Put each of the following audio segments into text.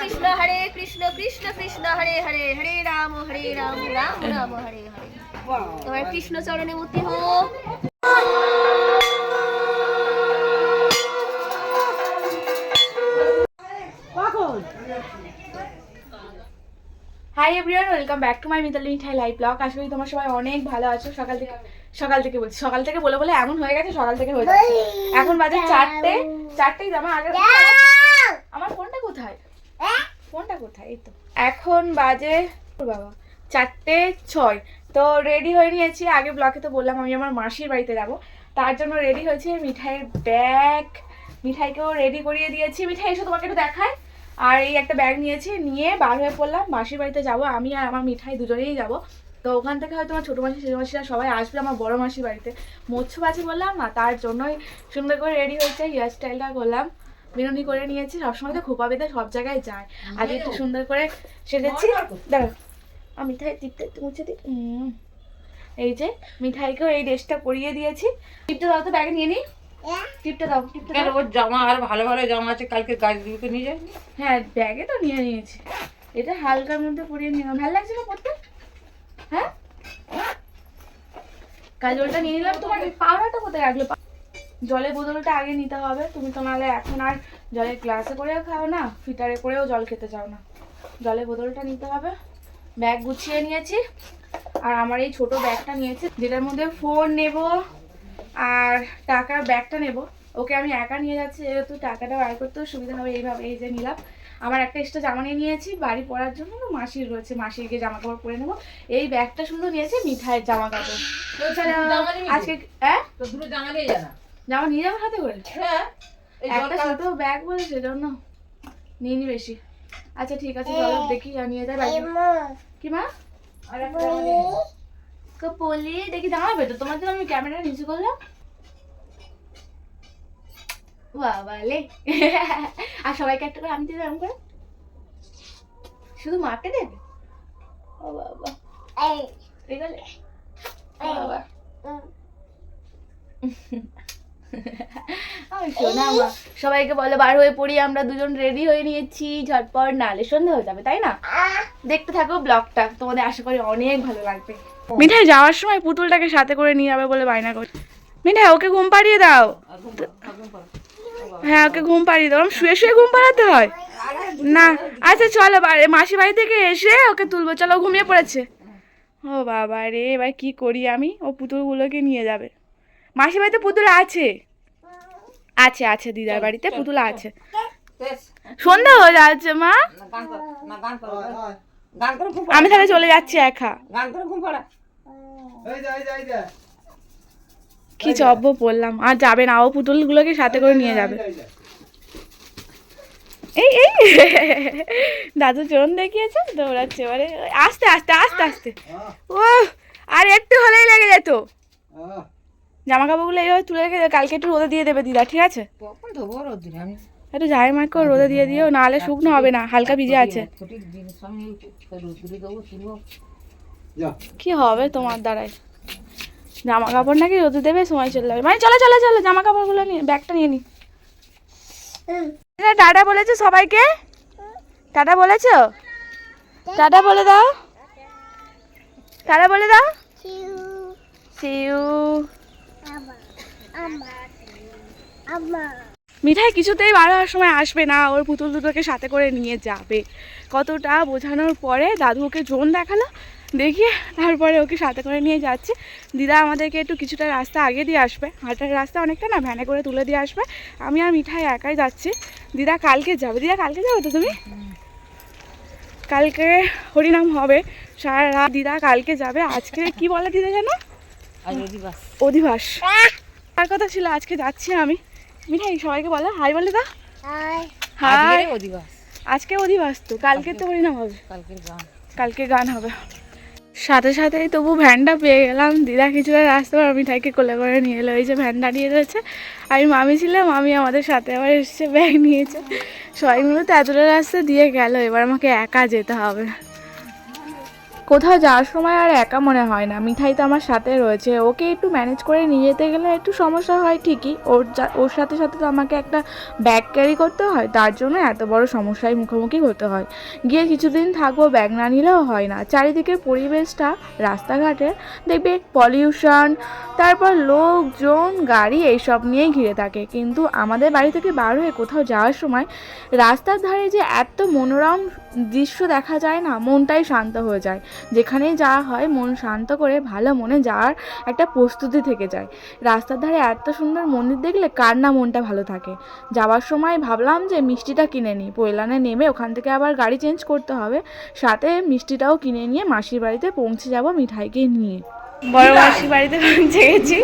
কৃষ্ণ হরে কৃষ্ণ কৃষ্ণ কৃষ্ণ হরে হরে হরে রাম হরে রাম রাম রাম হরে হরে। তোমার কৃষ্ণ চরণে মূর্তি হোক hi everyone welcome back to my Mitali Mithai live blog আশা করি তোমার সবাই অনেক ভালো আছো। সকাল থেকে সকাল থেকে বলছি। সকাল থেকে বলে বলে এমন হয়ে গেছে সকাল থেকে হয়ে যাচ্ছে এখন বাজে চারটে চারটেই আমার আগে আমার কোথায় ফোনটা কোথায়? এই তো। এখন বাজে বাবা, চারটে ছয়। তো রেডি হয়ে নিয়েছি। আগে ব্লকে তো বললাম আমি আমার মাসির বাড়িতে যাব। তার জন্য রেডি হয়েছে মিঠাইয়ের ব্যাগ মিঠাইকেও রেডি করিয়ে দিয়েছি। মিঠাই, এসে তোমাকে একটু দেখায় আর এই একটা ব্যাগ নিয়েছি। নিয়ে বার হয়ে পড়লাম। মাসির বাড়িতে যাব। আমি আর আমার মিঠাই দুজনেই যাব। তো ওখান থেকে হয়তো আমার ছোটো মাসি, ছোটো মাসিরা সবাই আসবে আমার বড় মাসির বাড়িতে। মৎস্য বাজি বললাম না তার জন্যই সুন্দর করে রেডি হয়েছে হেয়ার স্টাইলটা করলাম। বিনুনি করে নিয়েছি সবসময় তো খোপা বেঁধে সব জায়গায় যায়। আজ একটু সুন্দর করে সেজেছি। দাঁড়া আমি মিঠাই টিপটা একটু মুছে দিই। এই যে মিঠাইকেও এই ড্রেসটা পরিয়ে দিয়েছি। টিপটা দাও তো ব্যাগে নিয়ে নিই টিপটা দাও টিপটা দাও। ওর জামা আর ভালো ভালো জামা আছে কালকে গাছ দিকে নিয়ে যায়নি? হ্যাঁ ব্যাগে তো নিয়ে নিয়েছি। এটা হালকার মধ্যে পরিয়ে নিলাম। ভালো লাগছে না পড়তে হ্যাঁ? কাজলটা নিয়ে নিলাম তোমার। পাউডারটা কোথায় রাখল? জলের বোতলটা আগে নিতে হবে। তুমি তো নাহলে এখন আর জলের গ্লাসে করেও খাও না ফিটারে করেও জল খেতে চাও না। জলের বোতলটা নিতে হবে। ব্যাগ গুছিয়ে নিয়েছি। আর আমার এই ছোট ব্যাগটা নিয়েছি যেটার মধ্যে ফোন নেব আর টাকার ব্যাগটা নেব। ওকে আমি একা নিয়ে যাচ্ছি যেহেতু টাকাটা বার করতেও সুবিধা হবে এইভাবে এই যে নিলাম। আমার একটা এক্সট্রা জামা নিয়ে নিয়েছি বাড়ি পরার জন্য মাসির রয়েছে মাসির গিয়ে জামা কাপড় পরে নেব। এই ব্যাগটা শুধু নিয়েছে মিঠাইয়ের জামা কাপড়? আজকে হ্যাঁ? তো দুটো জামা নিয়ে জানা জামা নিয়ে যাব হাতে করে। হ্যাঁ একটা ছোট ব্যাগ বলে সেজন্য নিয়ে নি বেশি। আচ্ছা ঠিক আছে চলো দেখি নিয়ে যাই বাড়ি কি মা? আর একটা জামা নিয়ে তো পলি দেখি জামাবে তো তোমার জন্য আমি ক্যামেরা নিচু করলাম। বাবালে আর সবাইকে একটা করে আমি দিলাম এরকম করে। শুধু মাকে দেবে? ও বাবা। ঠিক আছে বাবা। শোনা সবাইকে বলো, বার হয়ে পড়ি, আমরা দুজন রেডি হয়ে নিয়েছি, ঝটপট নালে সন্ধ্যা হয়ে যাবে, তাই না? দেখতে থাকো ব্লগটা, তোমাদের আশা করি অনেক ভালো লাগবে। মিঠাই যাওয়ার সময় পুতুলটাকে সাথে করে নিয়ে যাবে বলে বায়না করছে মিঠাই, ওকে ঘুম পাড়িয়ে দাও। হ্যাঁ ওকে ঘুম পাড়িয়ে দাও। শুয়ে শুয়ে ঘুম পাড়াতে হয়? না। আচ্ছা চলো মাসি বাড়ি থেকে এসে ওকে তুলবো। চলো ঘুমিয়ে পড়েছে। ও বাবা রে, এবার কি করি আমি? ও পুতুলগুলোকে নিয়ে যাবে। মাসি বাড়িতে পুতুল আছে। আছে আছে দিদার বাড়িতে পুতুল আছে। সন্ধ্যা হয়ে যাচ্ছে মা। আমি তাহলে চলে যাচ্ছি একা। গান করে কি চব্য পড়লাম আর যাবে না ও পুতুলগুলোকে সাথে করে নিয়ে যাবে। এই এই দাদু চরণ দেখিয়েছে দৌড়াচ্ছে এবারে আস্তে আস্তে আস্তে আস্তে। ও আর একটু হলেই লেগে যেত। জামা কাপড়গুলো এইভাবে তুলে রেখে কালকে একটু রোদে দিয়ে দেবে দিদা ঠিক আছে? কখন ধোবো রোদ্দুরে আমি? একটু যাই মাকে রোদে দিয়ে দিও নাহলে শুকনো হবে না হালকা ভিজে আছে। কি হবে তোমার দ্বারাই জামা কাপড় নাকি রোদে দেবে সময় চলে যাবে। মানে চলো চলো চলো জামা কাপড়গুলো নিয়ে ব্যাগটা নিয়ে নি। টাটা বলেছ সবাইকে? টাটা বলেছ? টাটা বলে দাও। টাটা বলে দাও। সিউ মিঠাই কিছুতেই বার হওয়ার সময় আসবে না, ওর পুতুল দুটোকে সাথে করে নিয়ে যাবে। কতটা বোঝানোর পরে দাদু ওকে জোন দেখাল, দেখিয়ে তারপরে ওকে সাথে করে নিয়ে যাচ্ছে। দিদা আমাদেরকে একটু কিছুটা রাস্তা আগে দিয়ে আসবে। হাঁটার রাস্তা অনেকটা না, ভ্যানে করে তুলে দিয়ে আসবে। আমি আর মিঠাই একাই যাচ্ছি। দিদা কালকে যাবে, দিদা কালকে যাবে তো তুমি? কালকে হরিনাম হবে, সারা রাত দিদা কালকে যাবে। আজকে কি বলে দিদা জানো অধিবাস। আর কথা ছিল আজকে যাচ্ছি আমি। মিঠাই সবাইকে বলো। হাই বলে দা হাই। অধিবাস। আজকে অধিবাস তো। কালকে তো হরিনাম হবে। কালকের গান। কালকে গান হবে। সাথে সাথেই তবু ভ্যানটা পেয়ে গেলাম। দিদা কিছুটা রাস্তা পর মিঠাইকে কোলে করে নিয়ে এলো। এই যে ভ্যান দাঁড়িয়ে রয়েছে। আমি মামি ছিলাম মামি আমাদের সাথে আবার এসছে ব্যাগ নিয়েছে। সবাই মিলে তো এতটা রাস্তা দিয়ে গেল। এবার আমাকে একা যেতে হবে। কোথাও যাওয়ার সময় আর একা মনে হয় না। মিঠাই তো আমার সাথে রয়েছে। ওকে একটু ম্যানেজ করে নিয়ে যেতে গেলে একটু সমস্যা হয় ঠিকই। ওর ওর সাথে সাথে তো আমাকে একটা ব্যাগ ক্যারি করতে হয়। তার জন্য এত বড় সমস্যায় মুখোমুখি হতে হয়। গিয়ে কিছুদিন থাকব ব্যাগ না নিলেও হয় না। চারিদিকের পরিবেশটা, রাস্তাঘাটে দেখবে পলিউশন তারপর লোকজন, গাড়ি এইসব নিয়েই ঘিরে থাকে। কিন্তু আমাদের বাড়ি থেকে বার হয়ে কোথাও যাওয়ার সময় রাস্তার ধারে যে এত মনোরম দৃশ্য দেখা যায় না মনটাই শান্ত হয়ে যায়। যেখানেই যাওয়া হয় মন শান্ত করে ভালো মনে যাওয়ার একটা প্রস্তুতি থেকে যায়। রাস্তার ধারে এত সুন্দর মন্দির দেখলে কার না মনটা ভালো থাকে? যাওয়ার সময় ভাবলাম যে মিষ্টিটা কিনে নিই। পৈলানে নেমে ওখান থেকে আবার গাড়ি চেঞ্জ করতে হবে। সাথে মিষ্টিটাও কিনে নিয়ে মাসির বাড়িতে পৌঁছে যাব মিঠাইকে নিয়ে। বড় মাসির বাড়িতে পৌঁছে গেছি।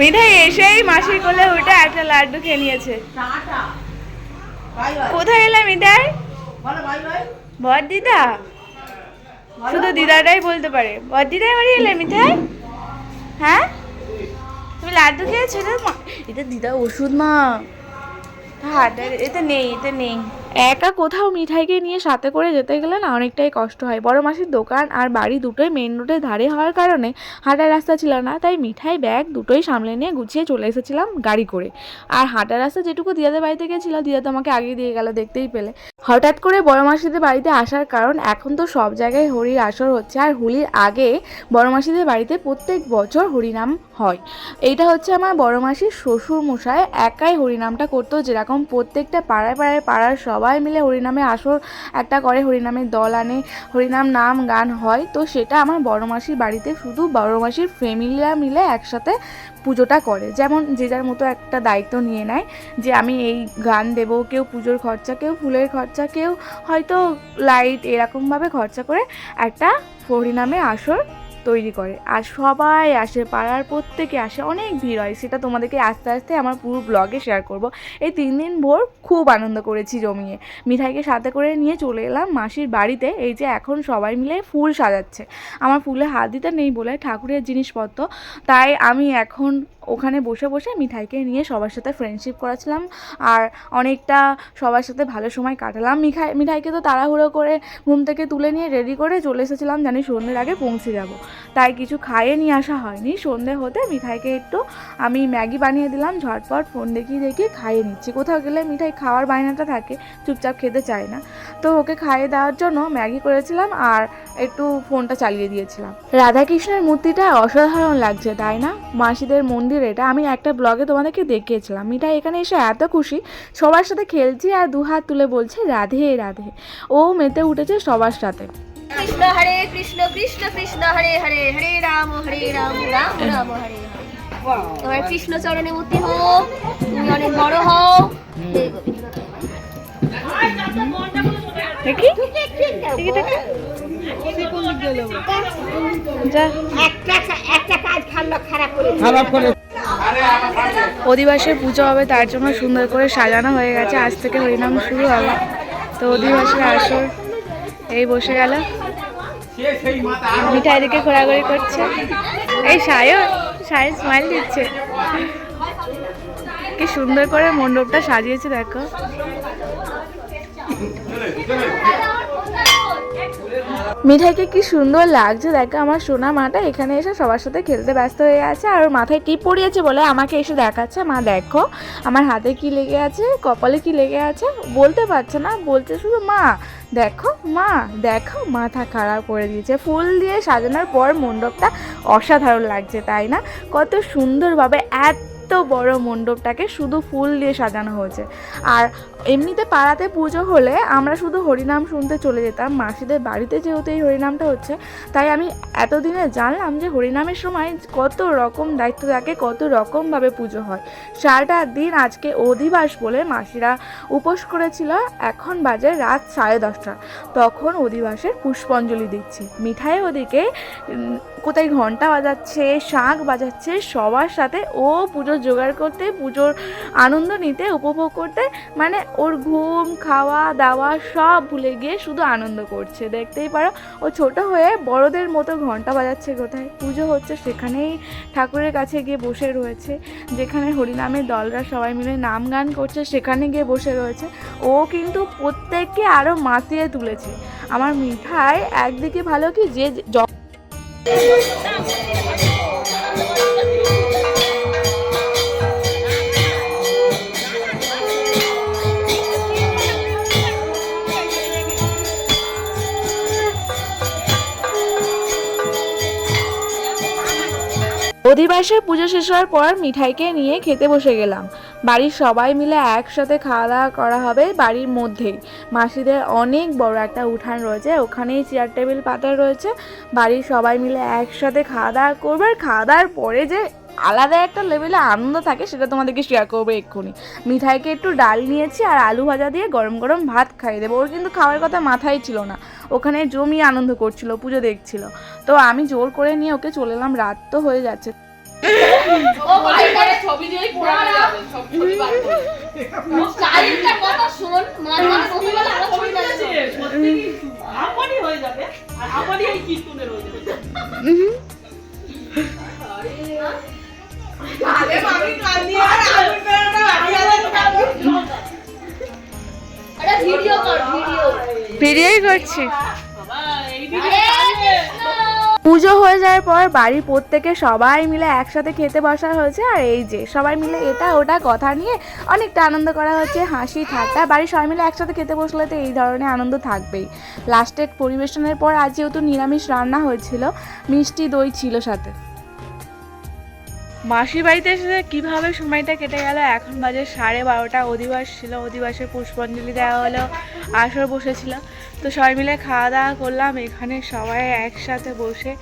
মিঠাই এসেই মাসির কোলে উঠে একটা লাড্ডু খেয়ে নিয়েছে। কোথায় এলে মিঠাই? বর দিদা শুধু দিদাটাই বলতে পারে। বর দিদাই বাড়ি এলে মিঠাই? হ্যাঁ? তুমি লাড্ডু খেয়েছো মা এটা দিদা ওষুধ মা। এতে নেই এতে নেই। একা কোথাও মিঠাইকে নিয়ে সাথে করে যেতে গেলে না অনেকটাই কষ্ট হয়। বড় মাসির দোকান আর বাড়ি দুটোই মেন রোডের ধারে হওয়ার কারণে হাঁটার রাস্তা ছিল না। তাই মিঠাই ব্যাগ দুটোই সামলে নিয়ে গুছিয়ে চলে এসেছিলাম গাড়ি করে। আর হাঁটার রাস্তা যেটুকু দিদাদের বাড়িতে গেছিল দিদা তো আমাকে আগে দিয়ে গেল দেখতেই পেলে। হঠাৎ করে বড় মাসিদের বাড়িতে আসার কারণ এখন তো সব জায়গায় হরির আসর হচ্ছে আর হোলির আগে বড় মাসিদের বাড়িতে প্রত্যেক বছর হরিনাম হয়। এইটা হচ্ছে আমার বড় মাসির শ্বশুর মশাই একাই হরিনামটা করতো। যেরকম প্রত্যেকটা পাড়ায় পাড়ায় পাড়ার সবাই মিলে হরিনামে আসর একটা করে, হরিনামের দল আনে, হরিনাম নাম গান হয়। তো সেটা আমার বড় মাসির বাড়িতে শুধু বড় মাসির ফ্যামিলিরা মিলে একসাথে পুজোটা করে। যেমন যে যার মতো একটা দায়িত্ব নিয়ে নেয় যে আমি এই গান দেব, কেউ পুজোর খরচা, কেউ ফুলের খরচা, কেউ হয়তো লাইট এরকমভাবে খরচা করে একটা হরিনামে আসর তৈরি করে। আর সবাই আসে, পাড়ার প্রত্যেকে আসে, অনেক ভিড় হয়। সেটা তোমাদেরকে আস্তে আস্তে আমার পুরো ব্লগে শেয়ার করব। এই তিন দিন ভোর খুব আনন্দ করেছি জমিয়ে। মিঠাইকে সাথে করে নিয়ে চলে এলাম মাসির বাড়িতে। এই যে এখন সবাই মিলে ফুল সাজাচ্ছে। আমার ফুলে হাত দিতে নেই বলে ঠাকুরের জিনিসপত্র। তাই আমি এখন ওখানে বসে বসে মিঠাইকে নিয়ে সবার সাথে ফ্রেন্ডশিপ করাছিলাম আর অনেকটা সবার সাথে ভালো সময় কাটালাম। মিঠাই মিঠাইকে তো তাড়াহুড়ো করে ঘুম থেকে তুলে নিয়ে রেডি করে চলে এসেছিলাম জানি সন্ধ্যের আগে পৌঁছে যাব। তাই কিছু খাইয়ে নিয়ে আসা হয়নি। সন্ধে হতে মিঠাইকে একটু আমি ম্যাগি বানিয়ে দিলাম, ঝটপট ফোন দেখিয়ে দেখিয়ে খাইয়ে নিচ্ছি। কোথাও গেলে মিঠাই খাওয়ার বায়নাটা থাকে, চুপচাপ খেতে চায় না। তো ওকে খাইয়ে দেওয়ার জন্য ম্যাগি করেছিলাম আর একটু ফোনটা চালিয়ে দিয়েছিলাম। রাধাকৃষ্ণের মূর্তিটা অসাধারণ লাগছে, তাই না? মাসিদের মন্দির এটা। আমি একটা ব্লগে তোমাদেরকে দেখিয়েছিলাম। মিঠাই এখানে এসে এত খুশি। সবার সাথে খেলছি আর দু হাত তুলে বলছে রাধে রাধে। ও মেতে উঠেছে সবার সাথে। কৃষ্ণ হরে কৃষ্ণ কৃষ্ণ কৃষ্ণ হরে হরে হরে রাম হরে রাম রাম রাম হরে হরে তোমার কৃষ্ণ চরণে মূর্তি হোক তুমি অনেক বড় হও। হে দেখি দেখি। যা। অধিবাসের পুজো হবে, তার জন্য সুন্দর করে সাজানো হয়ে গেছে। আজ থেকে হরিনাম শুরু হবে। তো অধিবাসের আসর এই বসে গেল। মিঠাই দিকে ঘোরাঘুরি করছে। এই সায়ন সায়ন স্মাইল দিচ্ছে। কি সুন্দর করে মণ্ডপটা সাজিয়েছে, দেখো। মিঠাইকে কি সুন্দর লাগছে? দেখো আমার সোনা মাটা এখানে এসে সবার সাথে খেলতে ব্যস্ত হয়ে আছে। আর মাথায় টিপ পড়িয়েছে বলে আমাকে এসে দেখাচ্ছে? মা, দেখো। আমার হাতে কি লেগে আছে? কপালে কি লেগে আছে? বলতে পারছে না। বলছে শুধু, মা, দেখো মা, দেখো, মাথা খারাপ করে দিয়েছে। ফুল দিয়ে সাজানোর পর মণ্ডপটা অসাধারণ লাগছে, তাই না? কত সুন্দরভাবে এত বড় মণ্ডপটাকে শুধু ফুল দিয়ে সাজানো হয়েছে। আর এমনিতে পাড়াতে পুজো হলে আমরা শুধু হরিনাম শুনতে চলে যেতাম। মাসিদের বাড়িতে যেহেতু এই হরিনামটা হচ্ছে, তাই আমি এতদিনে জানলাম যে হরিনামের সময় কত রকম দায়িত্ব থাকে, কত রকমভাবে পুজো হয়। সারাটা দিন আজকে অধিবাস বলে মাসিরা উপোস করেছিল। এখন বাজে রাত সাড়ে দশটা। তখন অধিবাসের পুষ্পাঞ্জলি দিচ্ছি। মিঠাই ওদিকে কোথায় ঘণ্টা বাজাচ্ছে, শাঁখ বাজাচ্ছে, সবার সাথে ও পুজো জোগাড় করতে, পুজোর আনন্দ নিতে, উপভোগ করতে মানে ওর ঘুম, খাওয়া, দাওয়া সব ভুলে গিয়ে শুধু আনন্দ করছে। দেখতেই পারো, ও ছোট হয়ে বড়দের মতো ঘণ্টা বাজাচ্ছে কোথায়? পুজো হচ্ছে সেখানেই ঠাকুরের কাছে গিয়ে বসে রয়েছে, যেখানে হরিনামের দলরা সবাই মিলে নাম গান করছে, সেখানে গিয়ে বসে রয়েছে। ও কিন্তু প্রত্যেককে আরও মাতিয়ে তুলেছে। আমার মিঠাই একদিকে ভালো কি যে অধিবাসের পুজো শেষ হওয়ার পর মিঠাইকে নিয়ে খেতে বসে গেলাম। বাড়ির সবাই মিলে একসাথে খাওয়া দাওয়া করা হবে বাড়ির মধ্যেই। মাসিদের অনেক বড় একটা উঠান রয়েছে, ওখানেই চেয়ার টেবিল পাতা রয়েছে। বাড়ির সবাই মিলে একসাথে খাওয়া দাওয়া করবে আর খাওয়া দাওয়ার পরে যে আলাদা একটা লেভেলে আনন্দ থাকে সেটা তোমাদেরকে শেয়ার করব এক্ষুনি। মিঠাইকে একটু ডাল নিয়েছি আর আলু ভাজা দিয়ে গরম গরম ভাত খাইয়ে দেবো। ওর কিন্তু খাওয়ার কথা মাথায় ছিল না। ওখানে জমি আনন্দ করছিল, পুজো দেখছিল। তো আমি জোর করে নিয়ে ওকে চলে এলাম, রাত তো হয়ে যাচ্ছে। ভিডিও ভিডিওই করছি। বাবা এই কৃষ্ণ! পুজো হয়ে যাওয়ার পর বাড়ির প্রত্যেকে সবাই মিলে একসাথে খেতে বসা হয়েছে। আর এই যে সবাই মিলে এটা ওটা কথা নিয়ে অনেকটা আনন্দ করা হচ্ছে, হাসি, ঠাট্টা। বাড়ির সবাই মিলে একসাথে খেতে বসলে তো এই ধরনের আনন্দ থাকবেই। লাস্টে পরিবেশনের পর আজ যেহেতু নিরামিষ রান্না হয়েছিল, মিষ্টি দই ছিল সাথে। মাসির বাড়িতে এসে কীভাবে সময়টা কেটে গেল, এখন বাজে সাড়ে বারোটা। অধিবাস ছিল অধিবাসে পুষ্পাঞ্জলি দেওয়া হলো, আসর বসেছিল। তো সবাই মিলে খাওয়া দাওয়া করলাম, এখানে সবাই একসাথে বসে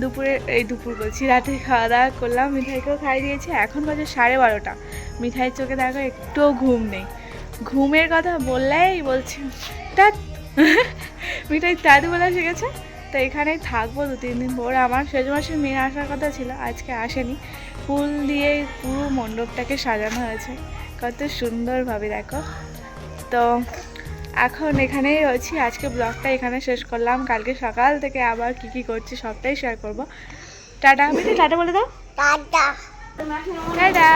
দুপুরে, এই দুপুর বলছি, রাতে খাওয়া দাওয়া করলাম। মিঠাইকেও খাই দিয়েছি, এখন বাজে সাড়ে বারোটা। মিঠাইয়ের চোখে দেখো একটুও ঘুম নেই। ঘুমের কথা বললেই বলছি তা মিঠাই দাদু বলা শিখেছে। তো এখানেই থাকব দু তিন দিন পর। আমার সেজ মাসের মেয়ে আসার কথা ছিল, আজকে আসেনি। ফুল দিয়ে পুরো মণ্ডপটাকে সাজানো হয়েছে। কত সুন্দরভাবে দেখো। তো এখন এখানেই রয়েছি। আজকে ব্লগটা এখানে শেষ করলাম। কালকে সকাল থেকে আবার কি কি করছি সবটাই শেয়ার করব। টাটা। আমি টাটা বলে দাও। টাটা। টাটা।